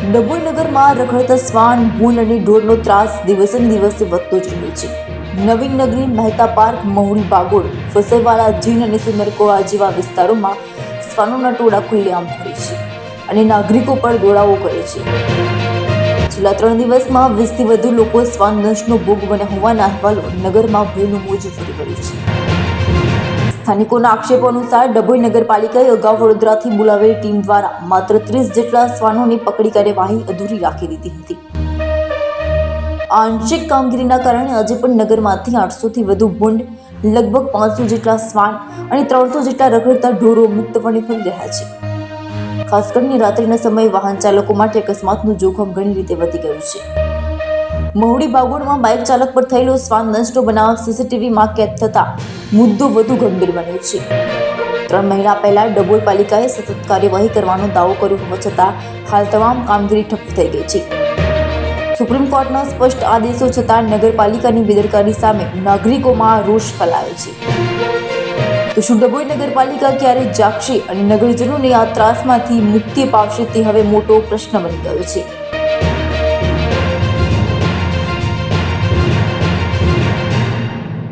ડભોઈ નગરમાં રખડતા શ્વાન, ભૂલ અને ઢોરનો ત્રાસ દિવસે દિવસે વધતો જ રહ્યો છે. નવીન નગરી મહેતા પાર્ક, મહુડી બાગોળ ફસલવાળા જીન અને સુંદરકોવા જેવા વિસ્તારોમાં શ્વાનોના ટોળા ખુલ્લેઆમ ફરે છે અને નાગરિકો પર દોડાવો કરે છે. છેલ્લા ત્રણ દિવસમાં વીસથી વધુ લોકો શ્વાન દંશનો ભોગ બન્યા હોવાના અહેવાલો નગરમાં ભયનું મોજું ફરી વળ્યું છે. સ્થાનિકોના આક્ષેપો અનુસાર ડભોઈ નગરપાલિકાએ અગાઉ વડોદરાથી બોલાવેલી ટીમ દ્વારા માત્ર ત્રીસ જેટલા શ્વાનોની પકડી કાર્યવાહી અધૂરી રાખી દીધી હતી. આંશિક કામગીરીના કારણે આજે પણ નગરમાંથી આઠસોથી વધુ ભૂંડ, લગભગ પાંચસો જેટલા શ્વાન અને ત્રણસો જેટલા રખડતા ઢોરો મુક્તપણે ફરી રહ્યા છે. ખાસ કરીને રાત્રિના સમયે વાહન ચાલકો માટે અકસ્માતનું જોખમ ઘણી રીતે વધી ગયું છે. મહુડી બાગોડમાં બાઇક ચાલક પર થયેલો શ્વાન નષ્ટો બનાવ સીસીટીવીમાં કેદ થતા મુદ્દો વધુ ગંભીર બન્યો છે. ત્રણ મહિના પહેલા ડભોઈ પાલિકાએ સતત કાર્યવાહી કરવાનો દાવો કર્યો હોવા છતાં હાલ તમામ કામગીરી ઠપ થઈ ગઈ છે. સુપ્રીમ કોર્ટના સ્પષ્ટ આદેશો છતાં નગરપાલિકાની બેદરકારી સામે નાગરિકોમાં રોષ ફેલાયો છે. તો શું ડભોઈ નગરપાલિકા ક્યારે જાગશે અને નગરજનોને આ ત્રાસમાંથી મુક્તિ અપાવશે તે હવે મોટો પ્રશ્ન બની ગયો છે.